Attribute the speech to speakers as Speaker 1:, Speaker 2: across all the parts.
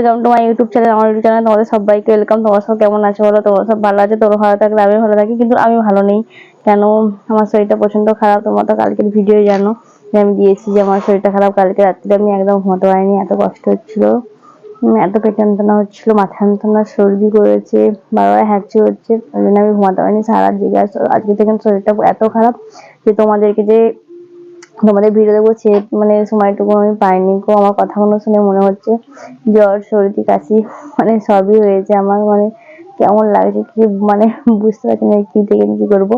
Speaker 1: Welcome to my YouTube channel আমার YouTube channel তোমাদের সবাইকে ওয়েলকাম তোমার সব কেমন আছে বলো? তোমার সব ভালো আছে? তোর ভালো থাকলে আমি ভালো থাকি, কিন্তু আমি ভালো নেই। কেন? আমার শরীরটা প্রচণ্ড খারাপ, তোমার তো কালকের ভিডিও জানো। যে আমি দিয়েছি যে আমার শরীরটা খারাপ, কালকে রাত্রে আমি একদম ঘুমাতে পারিনি, এত কষ্ট হচ্ছিল। এত পেট যন্ত্রণা হচ্ছিল, মাথা যন্ত্রণা, সর্দি করেছে, বারবার হ্যাঁচি হচ্ছে ওই জন্য আমি ঘুমাতে পারিনি সারা জেগে আজকে থেকে শরীরটা এত খারাপ যে তোমাদেরকে যে তোমাদের ভিডিও দেখব সে মানে সময়টুকু আমি পাইনি গো। আমার কথাগুলো শুনে মনে হচ্ছে জ্বর, সর্দি, কাশি মানে সবই হয়েছে আমার। মানে কেমন লাগছে কি মানে বুঝতে পারছি না কি থেকে কি করব।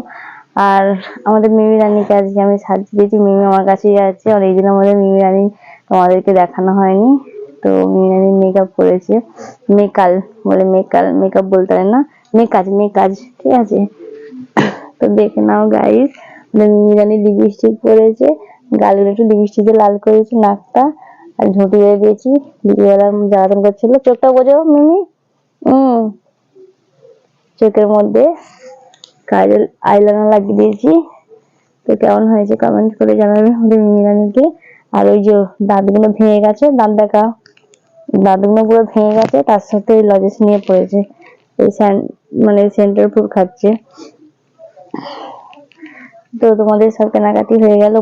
Speaker 1: আর আমাদের মিমি রানীকে আজকে আমি সাজিয়ে দিয়েছি মিমি আমার কাছেই আছে। আর এই দিন আমাদের মিমি রানী তোমাদেরকে দেখানো হয়নি। তো মিমি রানী মেকআপ করেছে। মেকাল বলে মেকাল মেকআপ বলতে পারে না? মেকাজ মেকাজ, ঠিক আছে? তো দেখে নাও গাইস মিমি রানী লিপস্টিক পরেছে গালগুলো একটু লিপস্টিক দিয়ে লাল করেছি নাকটা, আর ঝুঁটি দিয়ে দিয়েছি, দিদিওয়ালা জ্বালাতন করছিল। চোখটা বোঝো, মিমি? হম। চোখের মধ্যে কাজল আইলাইনার লাগিয়ে দিয়েছি। তো কেমন হয়েছে কমেন্ট করে জানাবে আমাদের মিমি রানীকে আর ওই যে দাঁতগুলো ভেঙে গেছে, দাঁত দেখা দাঁতগুলো পুরো ভেঙে গেছে, তার সাথে ওই লজেস নিয়ে পড়েছে। এই স্যান মানে সেন্টার ফুড খাচ্ছে। তো তোমাদের সব কেনাকাটি হয়ে গেল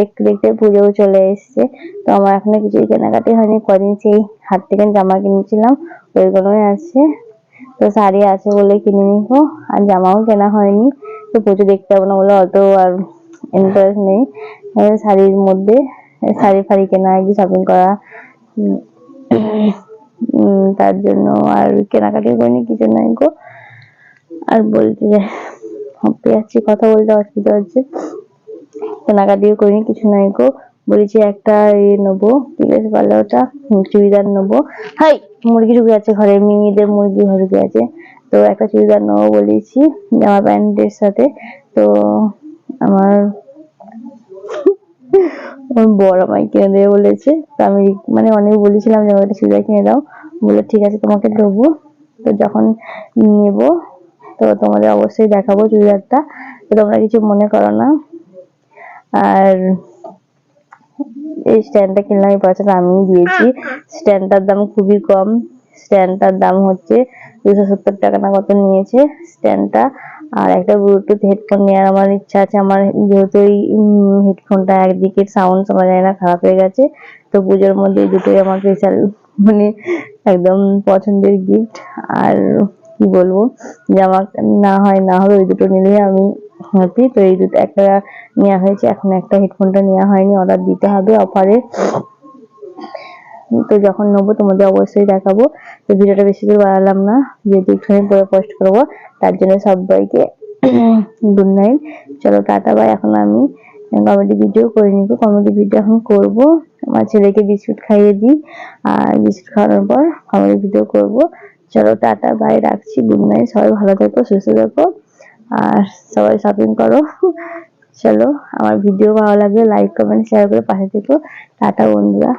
Speaker 1: দেখতে দেখতে পুজোও চলে এসছে। তো আমার এখনও কিছুই কেনাকাটি হয়নি, কদিন সেই হাত থেকে জামা কিনেছিলাম, ওইগুলোই আছে। তো শাড়ি আছে বলে কিনে নিবো, আর জামাও কেনা হয়নি। তো পুজো দেখতে যাব না বলে অত আর ইন্টারেস্ট নেই। শাড়ির মধ্যে শাড়ি ফাড়ি কেনা আর কি শপিং করা তার জন্য আর কেনাকাটি করিনি, কিছু নাই গো। আর বলতে যাচ্ছি কথা বলতে অসুবিধা হচ্ছে। কেনাকাটিও করিনি, কিছু নাই গো। বলেছি একটা এ নেব কি বেশ বলে ওটা চুড়িদার নেব। হাই, মুরগি ঢুকে আছে ঘরে, মিমিদের মুরগি ঘরে ঢুকে আছে। তো একটা চুড়িদার নেব বলেছি জামা প্যান্টের সাথে। তো আমার আমার বর আমায় কিনে দেবে বলেছে। তো আমি মানে অনেক বলেছিলাম যে আমাকে একটা চুড়িদার কিনে দাও। বলে ঠিক আছে, তোমাকে দেবো। তো যখন নেব তো তোমাদের অবশ্যই দেখাবো চুড়িদারটা। তো তোমরা কিছু মনে করো না। আর এই স্ট্যান্ডটা কিনলাম এই পয়সাটা আমিই দিয়েছি। স্ট্যান্ডটার দাম খুবই কম। স্ট্যান্ডটার দাম হচ্ছে দুশো সত্তর টাকা না কত নিয়েছে স্ট্যান্ডটা। আর একটা ব্লুটুথ হেডফোন নেওয়ার আমার ইচ্ছা আছে। আমার যেহেতু এই হেডফোনটা একদিকে সাউন্ড শোনা যায় না, খারাপ হয়ে গেছে। তো পুজোর মধ্যে দুটোই আমার স্পেশাল মানে একদম পছন্দের গিফট আর কি বলব? জামা না হয়, না হবে, ওই দুটো নিলেই আমি হ্যাপি তো এই দুটো একটা নেওয়া হয়েছে, এখন একটা হেডফোনটা নেওয়া হয়নি অর্ডার দিতে হবে অফারে তো যখন নেব, তোমাদের অবশ্যই দেখাবো। তো ভিডিওটা বেশি করে বাড়ালাম না, যেহেতু একটুখানি পরে পোস্ট করব, তার জন্য সবাইকে গুড নাইট চলো, টাটা বাই এখন আমি কমেডি ভিডিও করে নিবো। কমেডি ভিডিও এখন করব। আমার ছেলেকে বিস্কুট খাইয়ে দিই। আর বিস্কুট খাওয়ানোর পর কমেডি ভিডিও করব। চলো টাটা বাই রাখছি গুড নাইট সবাই ভালো থেকো, সুস্থ থেকো, আর সবাই শপিং করো। চলো, আমার ভিডিও ভালো লাগলে লাইক কমেন্ট শেয়ার করে পাশে থেকো। টাটা, বন্ধুরা।